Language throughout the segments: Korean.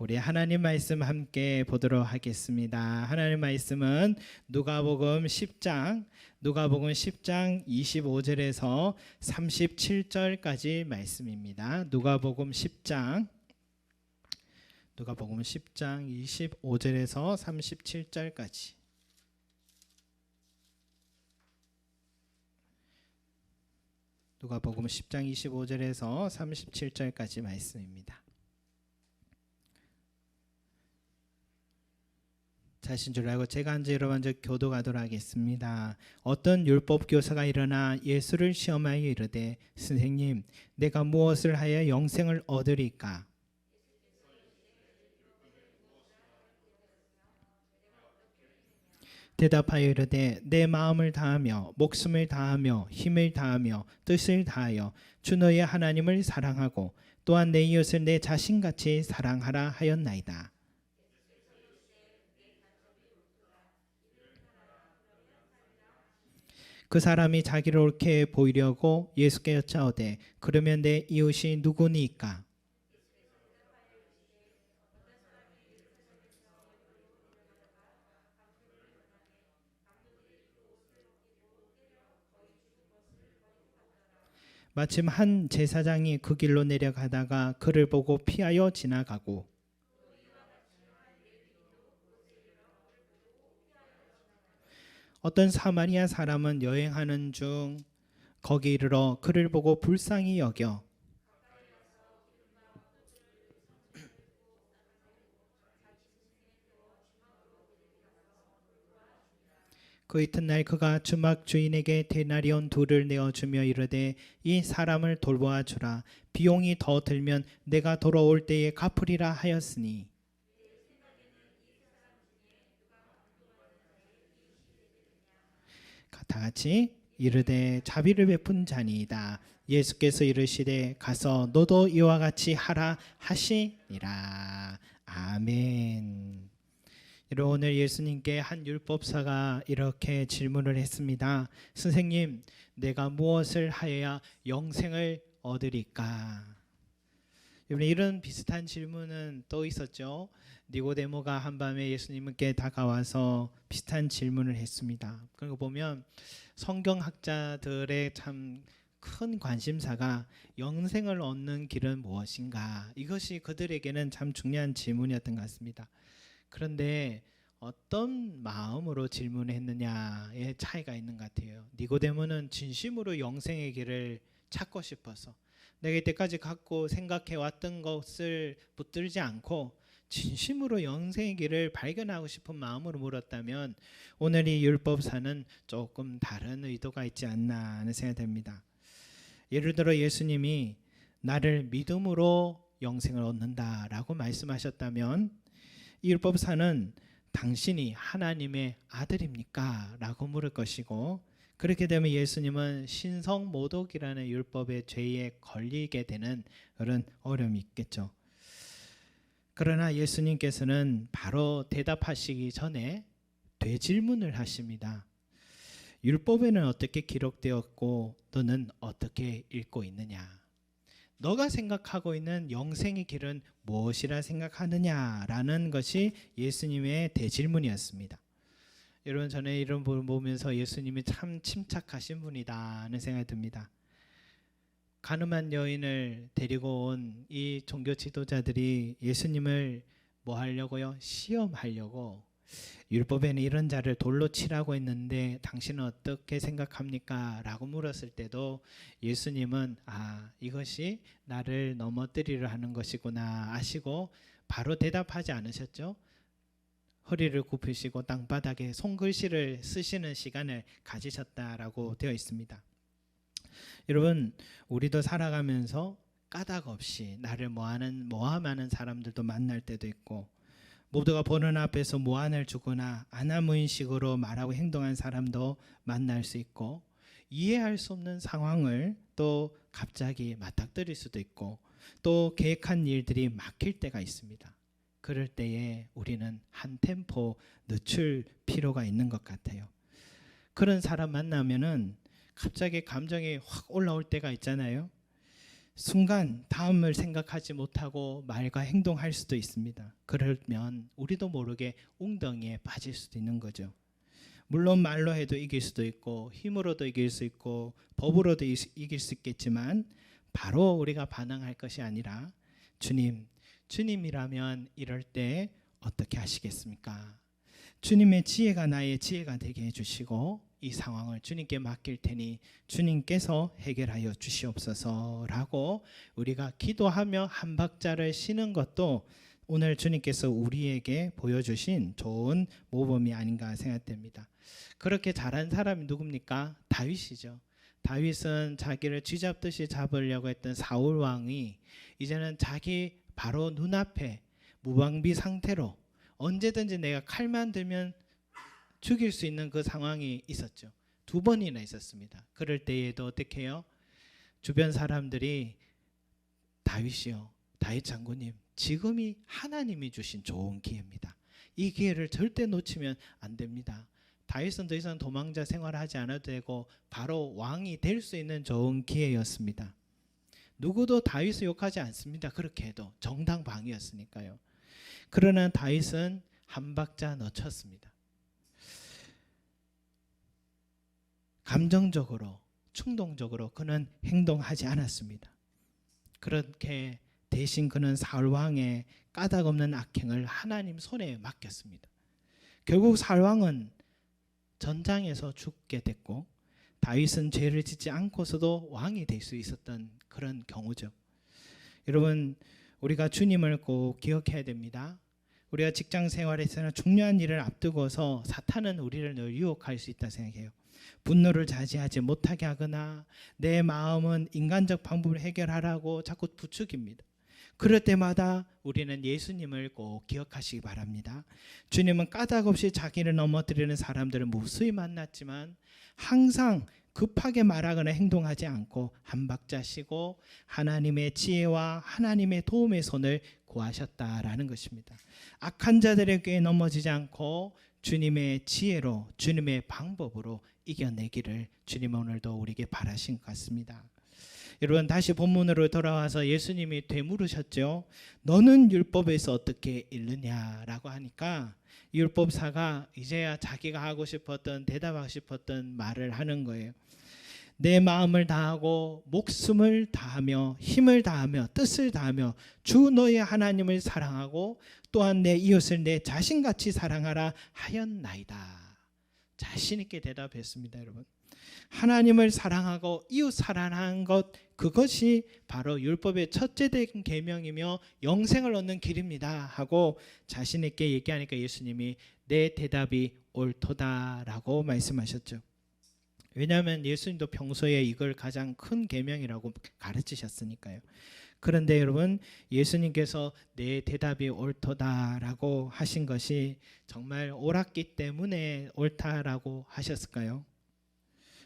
우리 하나님 말씀 함께 보도록 하겠습니다. 하나님 말씀은 누가복음 10장 누가복음 10장 25절에서 37절까지 말씀입니다. 누가복음 10장 누가복음 10장 25절에서 37절까지 누가복음 10장 25절에서 37절까지 말씀입니다. 자신 줄 알고 제가 여러분 먼저 교도가도록 하겠습니다. 어떤 율법 교사가 일어나 예수를 시험하여 이르되 선생님 내가 무엇을 하여 영생을 얻으리까 대답하여 이르되 내 마음을 다하며 목숨을 다하며 힘을 다하며 뜻을 다하여 주 너의 하나님을 사랑하고 또한 내 이웃을 내 자신같이 사랑하라 하였나이다. 그 사람이 자기를 옳게 보이려고 예수께 여짜오되 그러면 내 이웃이 누구니까? 마침 한 제사장이 그 길로 내려가다가 그를 보고 피하여 지나가고 어떤 사마리아 사람은 여행하는 중 거기 이르러 그를 보고 불쌍히 여겨. 그 이튿날 그가 주막 주인에게 데나리온 둘을 내어주며 이르되 이 사람을 돌보아 주라. 비용이 더 들면 내가 돌아올 때에 갚으리라 하였으니 다 같이 이르되 자비를 베푼 자니이다 예수께서 이르시되 가서 너도 이와 같이 하라 하시니라 아멘. 여러분 오늘 예수님께 한 율법사가 이렇게 질문을 했습니다. 선생님, 내가 무엇을 하여야 영생을 얻으리까? 여러분 이런 비슷한 질문은 또 있었죠. 니고데모가 한밤에 예수님께 다가와서 비슷한 질문을 했습니다. 거 보면 성경학자들의 참 큰 관심사가 영생을 얻는 길은 무엇인가? 이것이 그들에게는 참 중요한 질문이었던 것 같습니다. 그런데 어떤 마음으로 질문했느냐의 차이가 있는 것 같아요. 니고데모는 진심으로 영생의 길을 찾고 싶어서 내가 이때까지 갖고 생각해 왔던 것을 붙들지 않고 진심으로 영생의 길을 발견하고 싶은 마음으로 물었다면 오늘 이 율법사는 조금 다른 의도가 있지 않나 하는 생각이 듭니다. 예를 들어 예수님이 나를 믿음으로 영생을 얻는다라고 말씀하셨다면 이 율법사는 당신이 하나님의 아들입니까? 라고 물을 것이고 그렇게 되면 예수님은 신성 모독이라는 율법의 죄에 걸리게 되는 그런 어려움이 있겠죠. 그러나 예수님께서는 바로 대답하시기 전에 되질문을 하십니다. 율법에는 어떻게 기록되었고 너는 어떻게 읽고 있느냐? 너가 생각하고 있는 영생의 길은 무엇이라 생각하느냐라는 것이 예수님의 대질문이었습니다. 여러분 저는 이런 보면서 예수님이 참 침착하신 분이다는 생각이 듭니다. 가늠한 여인을 데리고 온 이 종교 지도자들이 예수님을 뭐 하려고요? 시험하려고 율법에는 이런 자를 돌로 치라고 했는데 당신은 어떻게 생각합니까? 라고 물었을 때도 예수님은 아 이것이 나를 넘어뜨리려 하는 것이구나 아시고 바로 대답하지 않으셨죠? 허리를 굽히시고 땅바닥에 손글씨를 쓰시는 시간을 가지셨다라고 되어 있습니다. 여러분 우리도 살아가면서 까닭 없이 나를 모하는 모함하는 사람들도 만날 때도 있고 모두가 보는 앞에서 무안을 주거나 아나무인식으로 말하고 행동한 사람도 만날 수 있고 이해할 수 없는 상황을 또 갑자기 맞닥뜨릴 수도 있고 또 계획한 일들이 막힐 때가 있습니다. 그럴 때에 우리는 한 템포 늦출 필요가 있는 것 같아요. 그런 사람 만나면은 갑자기 감정이 확 올라올 때가 있잖아요. 순간 다음을 생각하지 못하고 말과 행동할 수도 있습니다. 그러면 우리도 모르게 웅덩이에 빠질 수도 있는 거죠. 물론 말로 해도 이길 수도 있고 힘으로도 이길 수 있고 법으로도 이- 이길 수 있겠지만 바로 우리가 반응할 것이 아니라 주님, 주님이라면 이럴 때 어떻게 하시겠습니까? 주님의 지혜가 나의 지혜가 되게 해주시고 이 상황을 주님께 맡길 테니 주님께서 해결하여 주시옵소서라고 우리가 기도하며 한 박자를 쉬는 것도 오늘 주님께서 우리에게 보여주신 좋은 모범이 아닌가 생각됩니다. 그렇게 잘한 사람이 누굽니까? 다윗이죠. 다윗은 자기를 쥐잡듯이 잡으려고 했던 사울 왕이 이제는 자기 바로 눈앞에 무방비 상태로 언제든지 내가 칼만 들면 죽일 수 있는 그 상황이 있었죠. 두 번이나 있었습니다. 그럴 때에도 어떻게 해요? 주변 사람들이 다윗이요. 다윗 장군님, 지금이 하나님이 주신 좋은 기회입니다. 이 기회를 절대 놓치면 안 됩니다. 다윗은 더 이상 도망자 생활을 하지 않아도 되고 바로 왕이 될 수 있는 좋은 기회였습니다. 누구도 다윗을 욕하지 않습니다. 그렇게 해도 정당방위였으니까요. 그러나 다윗은 한 박자 놓쳤습니다. 감정적으로 충동적으로 그는 행동하지 않았습니다. 그렇게 대신 그는 사울 왕의 까닭 없는 악행을 하나님 손에 맡겼습니다. 결국 사울 왕은 전장에서 죽게 됐고 다윗은 죄를 짓지 않고서도 왕이 될 수 있었던 그런 경우죠. 여러분 우리가 주님을 꼭 기억해야 됩니다. 우리가 직장 생활에서는 중요한 일을 앞두고서 사탄은 우리를 늘 유혹할 수 있다 생각해요. 분노를 자제하지 못하게 하거나 내 마음은 인간적 방법을 해결하라고 자꾸 부추깁니다. 그럴 때마다 우리는 예수님을 꼭 기억하시기 바랍니다. 주님은 까닭 없이 자기를 넘어뜨리는 사람들을 무수히 만났지만 항상 급하게 말하거나 행동하지 않고 한 박자 쉬고 하나님의 지혜와 하나님의 도움의 손을 구하셨다라는 것입니다. 악한 자들에게 넘어지지 않고 주님의 지혜로 주님의 방법으로 이겨내기를 주님 오늘도 우리에게 바라신 것 같습니다. 여러분 다시 본문으로 돌아와서 예수님이 되물으셨죠. 너는 율법에서 어떻게 읽느냐라고 하니까 율법사가 이제야 자기가 하고 싶었던 대답하고 싶었던 말을 하는 거예요. 내 마음을 다하고 목숨을 다하며 힘을 다하며 뜻을 다하며 주 너의 하나님을 사랑하고 또한 내 이웃을 내 자신같이 사랑하라 하였나이다. 자신 있게 대답했습니다, 여러분. 하나님을 사랑하고 이웃 사랑하는 것 그것이 바로 율법의 첫째 된 계명이며 영생을 얻는 길입니다 하고 자신 있게 얘기하니까 예수님이 내 대답이 옳도다라고 말씀하셨죠. 왜냐하면 예수님도 평소에 이걸 가장 큰 계명이라고 가르치셨으니까요. 그런데 여러분 예수님께서 내 대답이 옳도다라고 하신 것이 정말 옳았기 때문에 옳다라고 하셨을까요?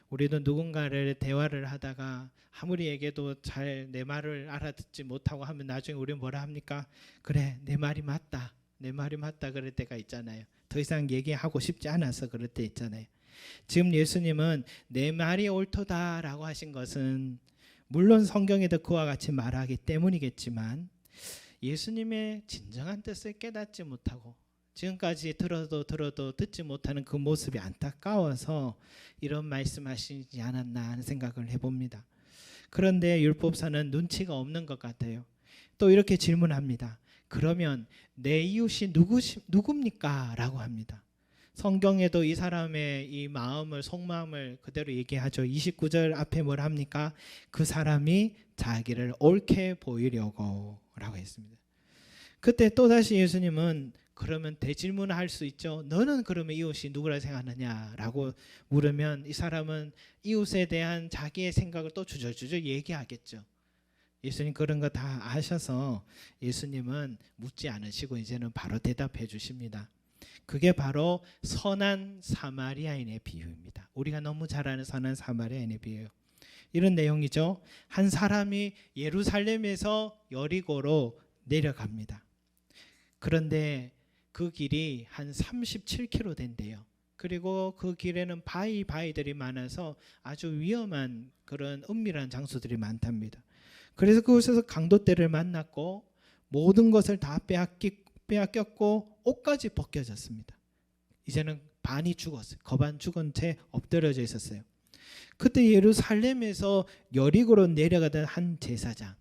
우리도 누군가를 대화를 하다가 아무리 얘기해도 잘 내 말을 알아듣지 못하고 하면 나중에 우리 뭐라 합니까? 그래 내 말이 맞다 내 말이 맞다 그럴 때가 있잖아요. 더 이상 얘기하고 싶지 않아서 그럴 때 있잖아요. 지금 예수님은 내 말이 옳도다라고 하신 것은 물론 성경에도 그와 같이 말하기 때문이겠지만 예수님의 진정한 뜻을 깨닫지 못하고 지금까지 들어도 들어도 듣지 못하는 그 모습이 안타까워서 이런 말씀하시지 않았나 하는 생각을 해봅니다. 그런데 율법사는 눈치가 없는 것 같아요. 또 이렇게 질문합니다. 그러면 내 이웃이 누구시, 누굽니까? 라고 합니다. 성경에도 이 사람의 이 마음을 속마음을 그대로 얘기하죠. 29절 앞에 뭘 합니까? 그 사람이 자기를 옳게 보이려고라고 했습니다. 그때 또 다시 예수님은 그러면 대질문을 할수 있죠. 너는 그러면 이웃이 누구라 생각하느냐라고 물으면 이 사람은 이웃에 대한 자기의 생각을 또 주저주저 얘기하겠죠. 예수님 그런 거 다 아셔서 예수님은 묻지 않으시고 이제는 바로 대답해 주십니다. 그게 바로 선한 사마리아인의 비유입니다. 우리가 너무 잘 아는 선한 사마리아인의 비유. 이런 내용이죠. 한 사람이 예루살렘에서 여리고로 내려갑니다. 그런데 그 길이 한 37km 된대요. 그리고 그 길에는 바위 바위들이 많아서 아주 위험한 그런 은밀한 장소들이 많답니다. 그래서 그곳에서 강도떼를 만났고 모든 것을 다 빼앗기, 빼앗겼고 옷까지 벗겨졌습니다. 이제는 반이 죽었어요. 거반 죽은 채 엎드려져 있었어요. 그때 예루살렘에서 여리고로 내려가던 한 제사장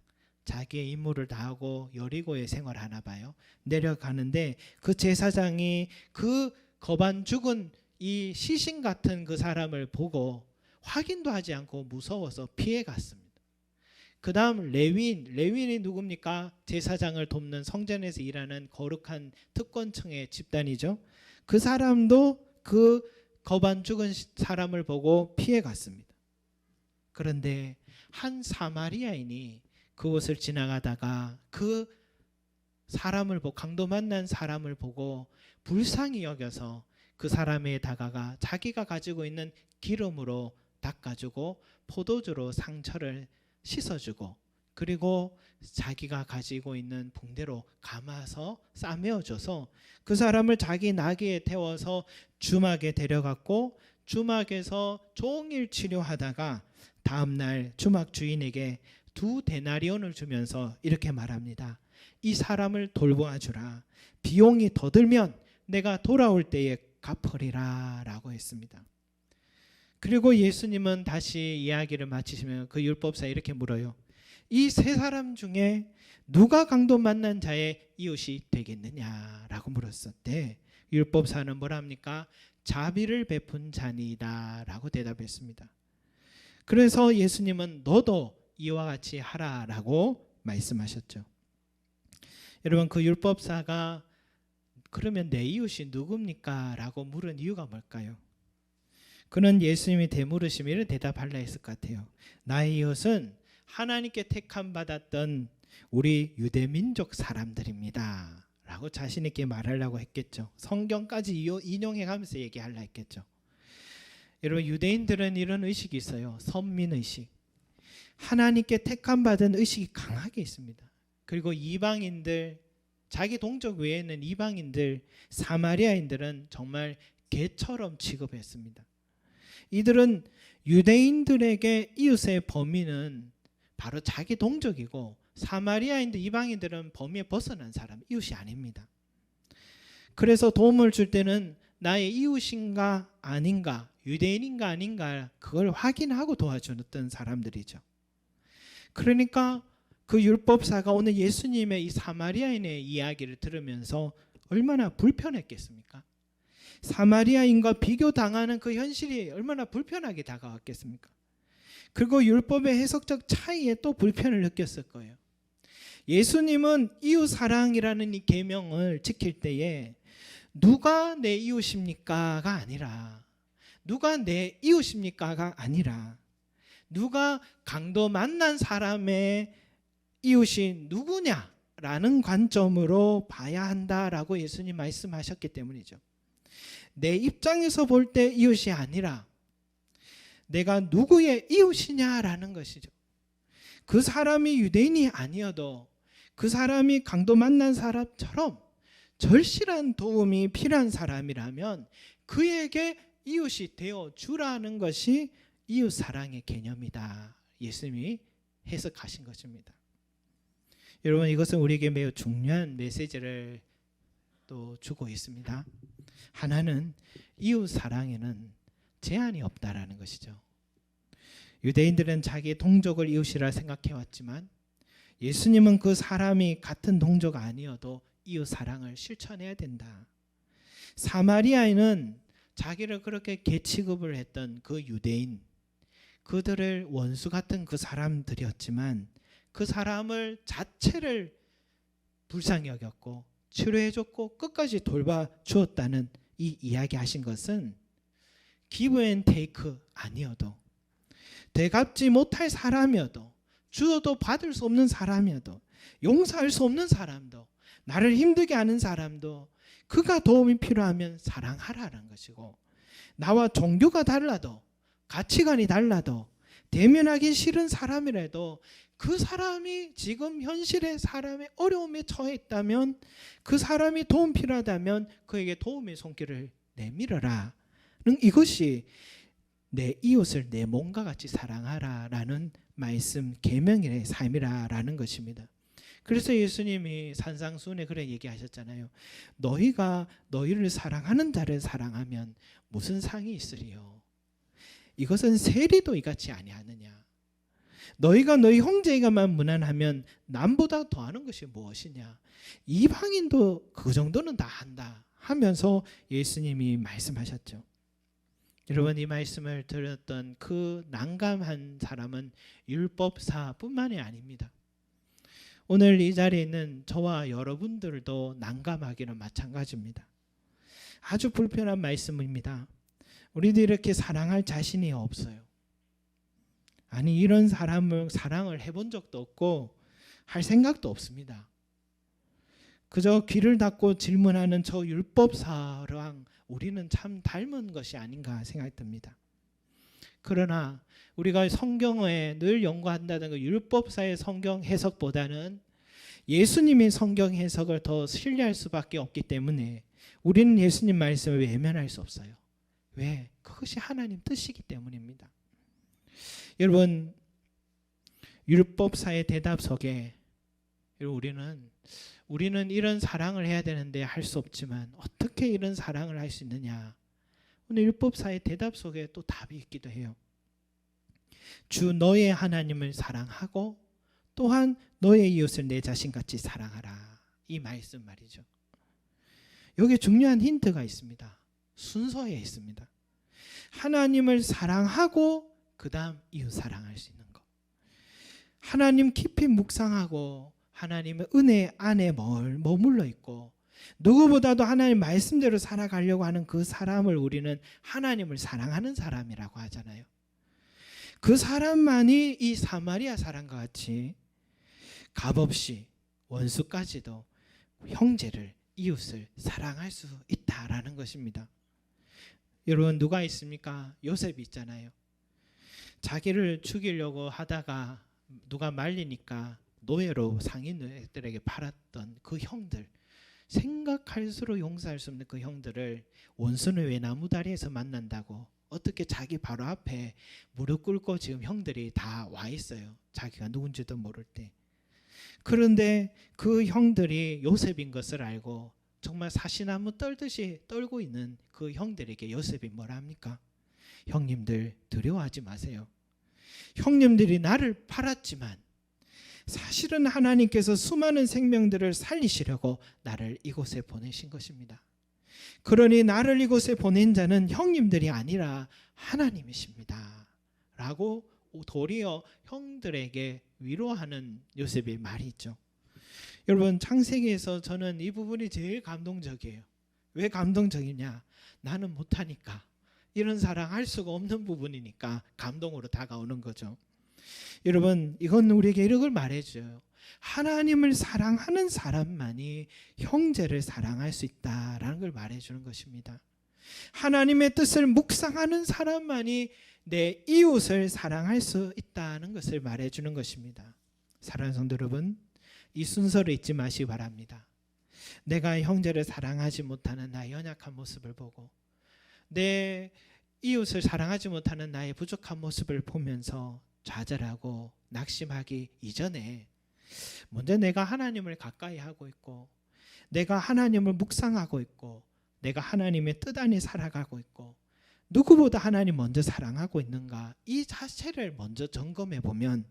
자기의 임무를 다하고 여리고에 생활하나 봐요. 내려가는데 그 제사장이 그 거반 죽은 이 시신 같은 그 사람을 보고 확인도 하지 않고 무서워서 피해 갔습니다. 그 다음 레윈, 레윈이 누굽니까? 제사장을 돕는 성전에서 일하는 거룩한 특권층의 집단이죠. 그 사람도 그 거반 죽은 시- 사람을 보고 피해 갔습니다. 그런데 한 사마리아인이 그곳을 지나가다가 그 사람을 보고 강도 만난 사람을 보고 불쌍히 여겨서 그 사람에 다가가 자기가 가지고 있는 기름으로 닦아주고 포도주로 상처를 씻어주고 그리고 자기가 가지고 있는 붕대로 감아서 싸매어줘서 그 사람을 자기 나귀에 태워서 주막에 데려갔고 주막에서 종일 치료하다가 다음날 주막 주인에게 두 데나리온을 주면서 이렇게 말합니다. 이 사람을 돌보아 주라. 비용이 더 들면 내가 돌아올 때에 갚으리라 라고 했습니다. 그리고 예수님은 다시 이야기를 마치시면 그 율법사 이렇게 물어요. 이 세 사람 중에 누가 강도 만난 자의 이웃이 되겠느냐라고 물었었대. 율법사는 뭐랍니까? 자비를 베푼 자니다라고 대답했습니다. 그래서 예수님은 너도 이와 같이 하라라고 말씀하셨죠. 여러분 그 율법사가 그러면 내 이웃이 누굽니까? 라고 물은 이유가 뭘까요? 그는 예수님이 이런 대답할라 했을 것 같아요. 나의 이웃은 하나님께 택함 받았던 우리 유대 민족 사람들입니다. 라고 자신 있게 말하려고 했겠죠. 성경까지 인용해 가면서 얘기하려 했겠죠. 여러분 유대인들은 이런 의식이 있어요. 선민 의식. 하나님께 택함 받은 의식이 강하게 있습니다. 그리고 이방인들 자기 동족 외에는 이방인들 사마리아인들은 정말 개처럼 취급했습니다. 이들은 유대인들에게 이웃의 범위는 바로 자기 동족이고 사마리아인들 이방인들은 범위에 벗어난 사람 이웃이 아닙니다. 그래서 도움을 줄 때는 나의 이웃인가 아닌가 유대인인가 아닌가 그걸 확인하고 도와주던 사람들이죠. 그러니까 그 율법사가 오늘 예수님의 이 사마리아인의 이야기를 들으면서 얼마나 불편했겠습니까? 사마리아인과 비교당하는 그 현실이 얼마나 불편하게 다가왔겠습니까? 그리고 율법의 해석적 차이에 또 불편을 느꼈을 거예요. 예수님은 이웃 사랑이라는 이 계명을 지킬 때에 누가 내 이웃입니까가 아니라 누가 내 이웃입니까가 아니라 누가 강도 만난 사람의 이웃이 누구냐라는 관점으로 봐야 한다라고 예수님 말씀하셨기 때문이죠. 내 입장에서 볼 때 이웃이 아니라 내가 누구의 이웃이냐라는 것이죠. 그 사람이 유대인이 아니어도 그 사람이 강도 만난 사람처럼 절실한 도움이 필요한 사람이라면 그에게 이웃이 되어 주라는 것이 이웃 사랑의 개념이다. 예수님이 해석하신 것입니다. 여러분 이것은 우리에게 매우 중요한 메시지를 또 주고 있습니다. 하나는 이웃 사랑에는 제한이 없다라는 것이죠. 유대인들은 자기 동족을 이웃이라 생각해 왔지만 예수님은 그 사람이 같은 동족 아니어도 이웃 사랑을 실천해야 된다. 사마리아인은 자기를 그렇게 개취급을 했던 그 유대인 그들을 원수 같은 그 사람들이었지만 그 사람을 자체를 불쌍히 여겼고 치료해 줬고 끝까지 돌봐 주었다는 이 이야기 하신 것은 기브 앤 테이크 아니어도 되갚지 못할 사람이어도 주어도 받을 수 없는 사람이어도 용서할 수 없는 사람도 나를 힘들게 하는 사람도 그가 도움이 필요하면 사랑하라는 것이고 나와 종교가 달라도 가치관이 달라도 대면하기 싫은 사람이라도 그 사람이 지금 현실의 사람의 어려움에 처해 있다면 그 사람이 도움 필요하다면 그에게 도움의 손길을 내밀어라. 이것이 내 이웃을 내 몸과 같이 사랑하라라는 말씀 계명의 삶이라라는 것입니다. 그래서 예수님이 산상수훈에 그래 얘기하셨잖아요. 너희가 너희를 사랑하는 자를 사랑하면 무슨 상이 있으리요? 이것은 세리도 이같이 아니하느냐? 너희가 너희 형제가만 무난하면 남보다 더하는 것이 무엇이냐? 이방인도 그 정도는 다 한다 하면서 예수님이 말씀하셨죠. 여러분 이 말씀을 들었던 그 난감한 사람은 율법사뿐만이 아닙니다. 오늘 이 자리에 있는 저와 여러분들도 난감하기는 마찬가지입니다. 아주 불편한 말씀입니다. 우리도 이렇게 사랑할 자신이 없어요. 아니 이런 사람을 사랑을 해본 적도 없고 할 생각도 없습니다. 그저 귀를 닫고 질문하는 저 율법사랑 우리는 참 닮은 것이 아닌가 생각이 듭니다. 그러나 우리가 성경에 늘 연구한다는 그 율법사의 성경 해석보다는 예수님의 성경 해석을 더 신뢰할 수밖에 없기 때문에 우리는 예수님 말씀을 외면할 수 없어요. 왜? 그것이 하나님 뜻이기 때문입니다. 여러분 율법사의 대답 속에 우리는 우리는 이런 사랑을 해야 되는데 할 수 없지만 어떻게 이런 사랑을 할 수 있느냐? 오늘 율법사의 대답 속에 또 답이 있기도 해요. 주 너의 하나님을 사랑하고 또한 너의 이웃을 내 자신같이 사랑하라. 이 말씀 말이죠. 여기 중요한 힌트가 있습니다. 순서에 있습니다. 하나님을 사랑하고 그다음 이웃 사랑할 수 있는 것. 하나님 깊이 묵상하고 하나님의 은혜 안에 뭘 머물러 있고 누구보다도 하나님 말씀대로 살아가려고 하는 그 사람을 우리는 하나님을 사랑하는 사람이라고 하잖아요. 그 사람만이 이 사마리아 사람과 같이 값없이 원수까지도 형제를 이웃을 사랑할 수 있다라는 것입니다. 여러분 누가 있습니까? 요셉이 있잖아요. 자기를 죽이려고 하다가 누가 말리니까 노예로 상인들에게 팔았던 그 형들 생각할수록 용서할 수 없는 그 형들을 원수는 왜 나무다리에서 만난다고 어떻게 자기 바로 앞에 무릎 꿇고 지금 형들이 다 와 있어요. 자기가 누군지도 모를 때. 그런데 그 형들이 요셉인 것을 알고 정말 사시나무 떨듯이 떨고 있는 그 형들에게 요셉이 뭐라 합니까? 형님들 두려워하지 마세요. 형님들이 나를 팔았지만 사실은 하나님께서 수많은 생명들을 살리시려고 나를 이곳에 보내신 것입니다. 그러니 나를 이곳에 보낸 자는 형님들이 아니라 하나님이십니다. 라고 도리어 형들에게 위로하는 요셉의 말이 있죠. 여러분 창세기에서 저는 이 부분이 제일 감동적이에요. 왜 감동적이냐? 나는 못하니까 이런 사랑 할 수가 없는 부분이니까 감동으로 다가오는 거죠. 여러분 이건 우리에게 걸 말해줘요. 하나님을 사랑하는 사람만이 형제를 사랑할 수 있다라는 걸 말해주는 것입니다. 하나님의 뜻을 묵상하는 사람만이 내 이웃을 사랑할 수 있다는 것을 말해주는 것입니다. 사랑하는 성도 여러분, 이 순서를 잊지 마시기 바랍니다. 내가 형제를 사랑하지 못하는 나의 연약한 모습을 보고 내 이웃을 사랑하지 못하는 나의 부족한 모습을 보면서 좌절하고 낙심하기 이전에 먼저 내가 하나님을 가까이 하고 있고 내가 하나님을 묵상하고 있고 내가 하나님의 뜻 안에 살아가고 있고 누구보다 하나님 먼저 사랑하고 있는가 이 자체를 먼저 점검해 보면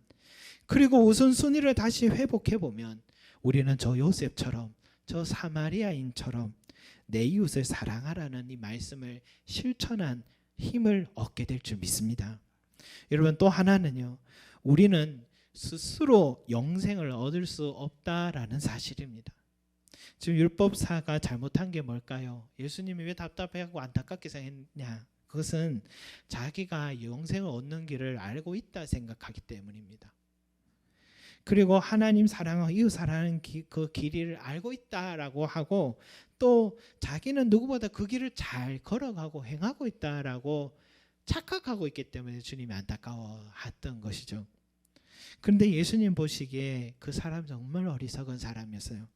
그리고 우선순위를 다시 회복해 보면 우리는 저 요셉처럼 저 사마리아인처럼 내 이웃을 사랑하라는 이 말씀을 실천한 힘을 얻게 될 줄 믿습니다. 여러분 또 하나는요. 우리는 스스로 영생을 얻을 수 없다라는 사실입니다. 지금 율법사가 잘못한 게 뭘까요? 예수님이 왜 답답해하고 안타깝게 생각했냐? 그것은 자기가 영생을 얻는 길을 알고 있다 생각하기 때문입니다. 그리고 하나님 사랑하고 이웃 사랑하는 기, 그 길을 알고 있다라고 하고 또 자기는 누구보다 그 길을 잘 걸어가고 행하고 있다라고 착각하고 있기 때문에 주님이 안타까워했던 것이죠. 그런데 예수님 보시기에 그 사람 정말 어리석은 사람이었어요.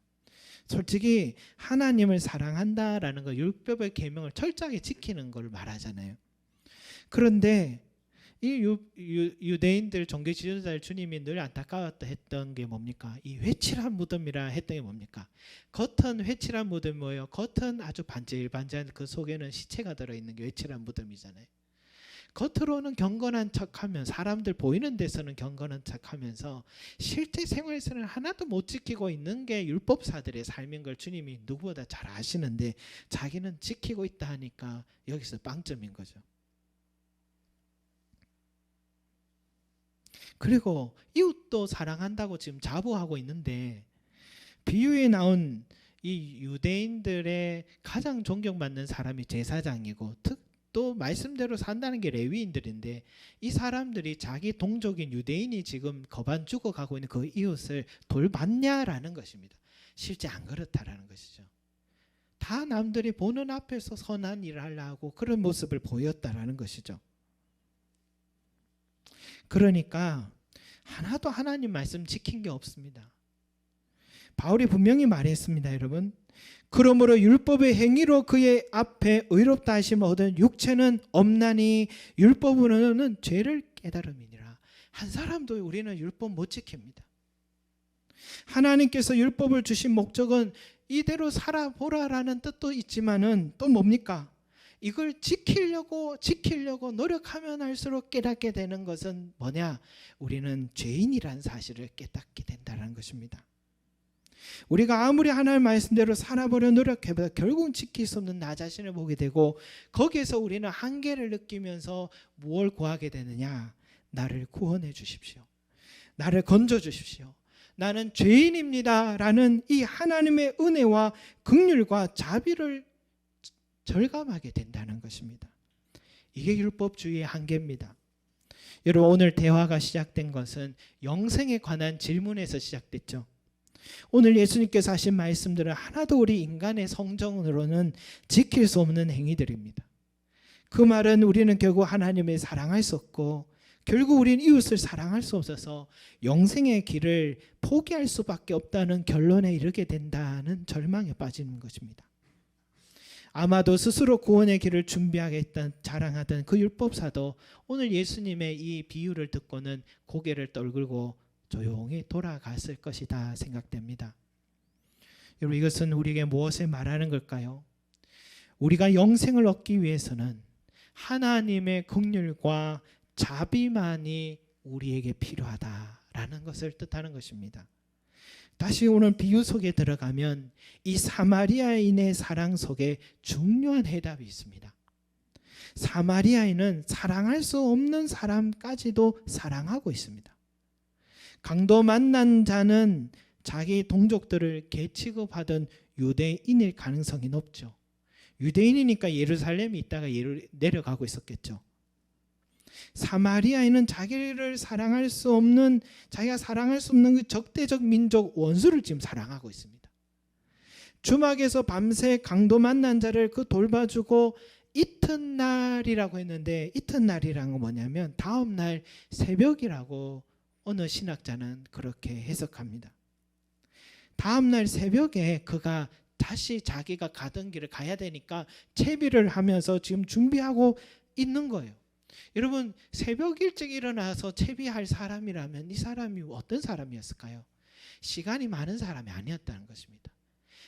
솔직히 하나님을 사랑한다라는 거 율법의 계명을 철저하게 지키는 걸 말하잖아요. 그런데 이 유, 유, 대인들 종교 지도자들 주님이 늘 안타까웠다 했던 게 뭡니까? 이 회칠한 무덤이라 했던 게 뭡니까? 겉은 회칠한 무덤이 뭐예요? 겉은 아주 반질반질한 그 속에는 시체가 들어있는 게 회칠한 무덤이잖아요. 겉으로는 경건한 척하면 사람들 보이는 데서는 경건한 척하면서 실제 생활에서는 하나도 못 지키고 있는 게 율법사들의 삶인 걸 주님이 누구보다 잘 아시는데 자기는 지키고 있다 하니까 여기서 빵점인 거죠. 그리고 이웃도 사랑한다고 지금 자부하고 있는데 비유에 나온 이 유대인들의 가장 존경받는 사람이 제사장이고 특 또 말씀대로 산다는 게 레위인들인데 이 사람들이 자기 동족인 유대인이 지금 거반 죽어가고 있는 그 이웃을 돌봤냐라는 것입니다. 실제 안 그렇다라는 것이죠. 다 남들이 보는 앞에서 선한 일을 하려고 그런 모습을 보였다라는 것이죠. 그러니까 하나도 하나님 말씀 지킨 게 없습니다. 바울이 분명히 말했습니다, 여러분. 그러므로 율법의 행위로 그의 앞에 의롭다 하심을 얻은 육체는 없나니 율법으로는 죄를 깨달음이니라. 한 사람도 우리는 율법 못 지킵니다. 하나님께서 율법을 주신 목적은 이대로 살아보라라는 뜻도 있지만은 또 뭡니까? 이걸 지키려고 지키려고 노력하면 할수록 깨닫게 되는 것은 뭐냐? 우리는 죄인이란 사실을 깨닫게 된다는 것입니다. 우리가 아무리 하나님 말씀대로 살아보려 노력해도 결국은 지킬 수 없는 나 자신을 보게 되고 거기에서 우리는 한계를 느끼면서 무엇을 구하게 되느냐? 나를 구원해 주십시오. 나를 건져 주십시오. 나는 죄인입니다라는 이 하나님의 은혜와 긍휼과 자비를 절감하게 된다는 것입니다. 이게 율법주의의 한계입니다. 여러분 오늘 대화가 시작된 것은 영생에 관한 질문에서 시작됐죠. 오늘 예수님께서 하신 말씀들은 하나도 우리 인간의 성정으로는 지킬 수 없는 행위들입니다. 그 말은 우리는 결국 하나님을 사랑할 수 없고 결국 우리는 이웃을 사랑할 수 없어서 영생의 길을 포기할 수밖에 없다는 결론에 이르게 된다는 절망에 빠지는 것입니다. 아마도 스스로 구원의 길을 준비하겠다 자랑하던 그 율법사도 오늘 예수님의 이 비유를 듣고는 고개를 떨굴고 조용히 돌아갔을 것이다 생각됩니다. 여러분 이것은 우리에게 무엇을 말하는 걸까요? 우리가 영생을 얻기 위해서는 하나님의 긍휼과 자비만이 우리에게 필요하다라는 것을 뜻하는 것입니다. 다시 오늘 비유 속에 들어가면 이 사마리아인의 사랑 속에 중요한 해답이 있습니다. 사마리아인은 사랑할 수 없는 사람까지도 사랑하고 있습니다. 강도 만난 자는 자기 동족들을 개취급하던 유대인일 가능성이 높죠. 유대인이니까 예루살렘에 있다가 내려가고 있었겠죠. 사마리아인은 자기를 사랑할 수 없는 자기가 사랑할 수 없는 그 적대적 민족 원수를 지금 사랑하고 있습니다. 주막에서 밤새 강도 만난 자를 그 돌봐주고 이튿날이라고 했는데 이튿날이란 건 뭐냐면 다음 날 새벽이라고 어느 신학자는 그렇게 해석합니다. 다음 날 새벽에 그가 다시 자기가 가던 길을 가야 되니까 채비를 하면서 지금 준비하고 있는 거예요. 여러분 새벽 일찍 일어나서 채비할 사람이라면 이 사람이 어떤 사람이었을까요? 시간이 많은 사람이 아니었다는 것입니다.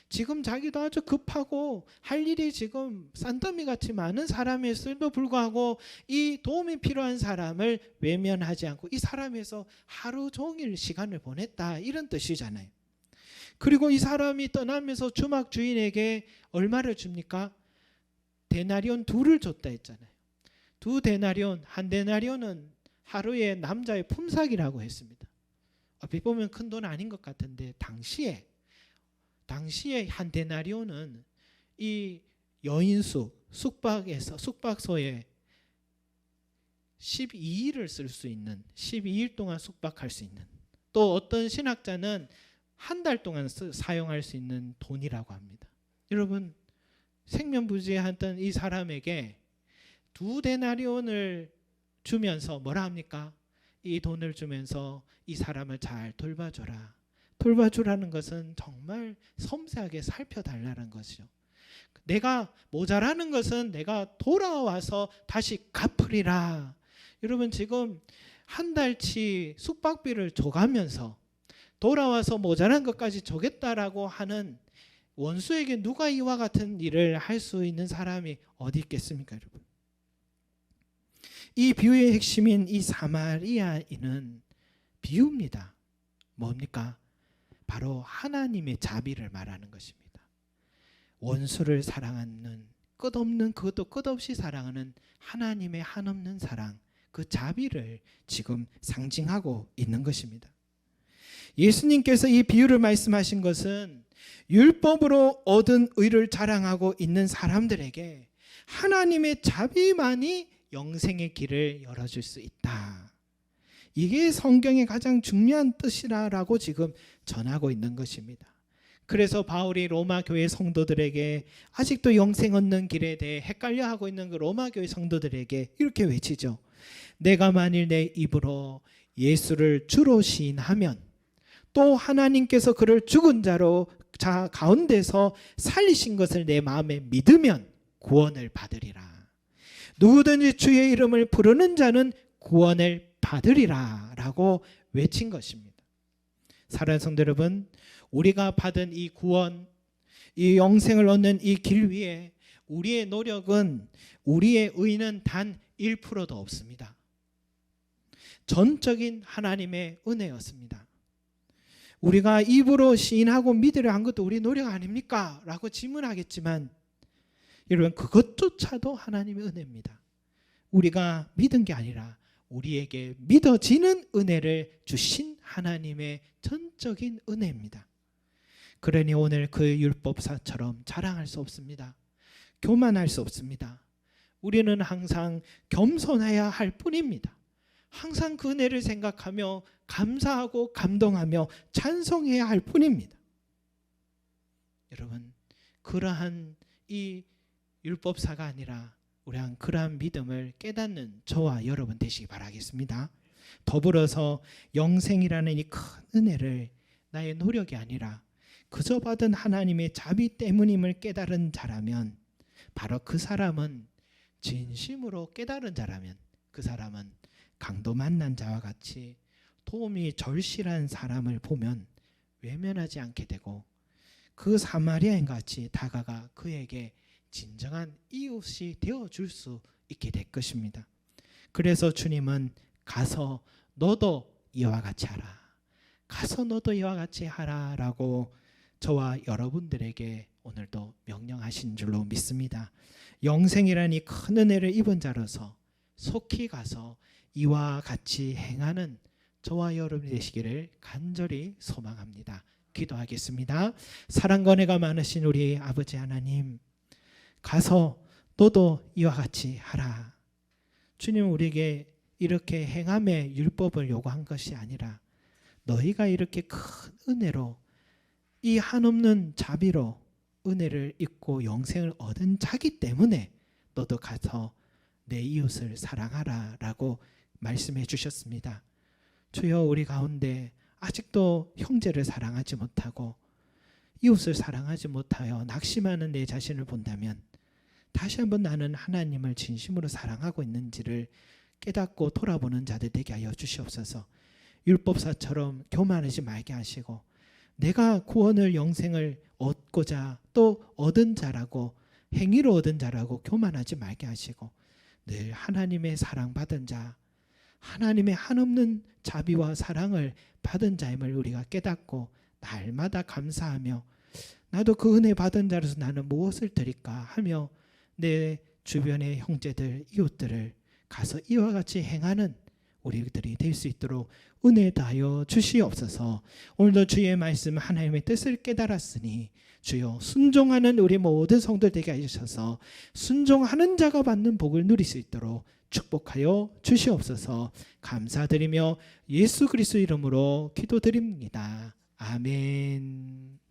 지금 자기도 아주 급하고 할 일이 지금 산더미 같이 많은 사람일수도 불구하고 이 도움이 필요한 사람을 외면하지 않고 이 사람에서 하루 종일 시간을 보냈다 이런 뜻이잖아요. 그리고 이 사람이 떠나면서 주막 주인에게 얼마를 줍니까? 데나리온 둘을 줬다 했잖아요. 두 데나리온, 한 데나리온은 하루에 남자의 품삯이라고 했습니다. 어떻게 보면 큰 돈 아닌 것 같은데 당시에 당시에 한 데나리온은 이 여인숙 숙박에서 숙박소에 12일을 쓸 수 있는 12일 동안 숙박할 수 있는 또 어떤 신학자는 한 달 동안 쓰, 사용할 수 있는 돈이라고 합니다. 여러분 생면부지했던 이 사람에게 두 데나리온을 주면서 뭐라 합니까? 이 돈을 주면서 이 사람을 잘 돌봐줘라. 돌봐주라는 것은 정말 섬세하게 살펴달라는 것이죠. 내가 모자라는 것은 내가 돌아와서 다시 갚으리라. 여러분 지금 한 달치 숙박비를 줘가면서 돌아와서 모자란 것까지 줘겠다라고 하는 원수에게 누가 이와 같은 일을 할 수 있는 사람이 어디 있겠습니까, 여러분? 이 비유의 핵심인 이 사마리아인은 비유입니다. 뭡니까? 바로 하나님의 자비를 말하는 것입니다. 원수를 사랑하는 끝없는 그것도 끝없이 사랑하는 하나님의 한없는 사랑, 그 자비를 지금 상징하고 있는 것입니다. 예수님께서 이 비유를 말씀하신 것은 율법으로 얻은 의를 자랑하고 있는 사람들에게 하나님의 자비만이 영생의 길을 열어줄 수 있다. 이게 성경의 가장 중요한 뜻이라고 지금 전하고 있는 것입니다. 그래서 바울이 로마 교회 성도들에게 아직도 영생 얻는 길에 대해 헷갈려 하고 있는 그 로마 교회 성도들에게 이렇게 외치죠. 내가 만일 내 입으로 예수를 주로 시인하면 또 하나님께서 그를 죽은 자로 자 가운데서 살리신 것을 내 마음에 믿으면 구원을 받으리라. 누구든지 주의 이름을 부르는 자는 구원을 받으리라 라고 외친 것입니다. 사랑하는 성도 여러분, 우리가 받은 이 구원, 이 영생을 얻는 이 길 위에 우리의 노력은 우리의 의는 단 1%도 없습니다. 전적인 하나님의 은혜였습니다. 우리가 입으로 시인하고 믿으려 한 것도 우리 노력 아닙니까? 라고 질문하겠지만 여러분 그것조차도 하나님의 은혜입니다. 우리가 믿은 게 아니라 우리에게 믿어지는 은혜를 주신 하나님의 전적인 은혜입니다. 그러니 오늘 그 율법사처럼 자랑할 수 없습니다. 교만할 수 없습니다. 우리는 항상 겸손해야 할 뿐입니다. 항상 그 은혜를 생각하며 감사하고 감동하며 찬송해야 할 뿐입니다. 여러분, 그러한 이 율법사가 아니라 우리 한 그러한 믿음을 깨닫는 저와 여러분 되시기 바라겠습니다. 더불어서 영생이라는 이 큰 은혜를 나의 노력이 아니라 그저 받은 하나님의 자비 때문임을 깨달은 자라면 바로 그 사람은 진심으로 깨달은 자라면 그 사람은 강도 만난 자와 같이 도움이 절실한 사람을 보면 외면하지 않게 되고 그 사마리아인 같이 다가가 그에게 진정한 이웃이 되어 줄 수 있게 될 것입니다. 그래서 주님은 가서 너도 이와 같이 하라. 가서 너도 이와 같이 하라라고 저와 여러분들에게 오늘도 명령하신 줄로 믿습니다. 영생이라니 큰 은혜를 입은 자로서 속히 가서 이와 같이 행하는 저와 여러분 되시기를 간절히 소망합니다. 기도하겠습니다. 사랑과 은혜가 많으신 우리 아버지 하나님 가서 너도 이와 같이 하라. 주님 우리에게 이렇게 행함의 율법을 요구한 것이 아니라 너희가 이렇게 큰 은혜로 이 한없는 자비로 은혜를 입고 영생을 얻은 자기 때문에 너도 가서 내 이웃을 사랑하라 라고 말씀해 주셨습니다. 주여 우리 가운데 아직도 형제를 사랑하지 못하고 이웃을 사랑하지 못하여 낙심하는 내 자신을 본다면 다시 한번 나는 하나님을 진심으로 사랑하고 있는지를 깨닫고 돌아보는 자들 되게 하여 주시옵소서. 율법사처럼 교만하지 말게 하시고 내가 구원을 영생을 얻고자 또 얻은 자라고 행위로 얻은 자라고 교만하지 말게 하시고 늘 하나님의 사랑받은 자 하나님의 한없는 자비와 사랑을 받은 자임을 우리가 깨닫고 날마다 감사하며 나도 그 은혜 받은 자로서 나는 무엇을 드릴까 하며 내 주변의 형제들 이웃들을 가서 이와 같이 행하는 우리들이 될 수 있도록 은혜 다하여 주시옵소서. 오늘도 주의 말씀 하나님의 뜻을 깨달았으니 주여 순종하는 우리 모든 성도 되게 하셔서 순종하는 자가 받는 복을 누릴 수 있도록 축복하여 주시옵소서. 감사드리며 예수 그리스도 이름으로 기도드립니다. 아멘.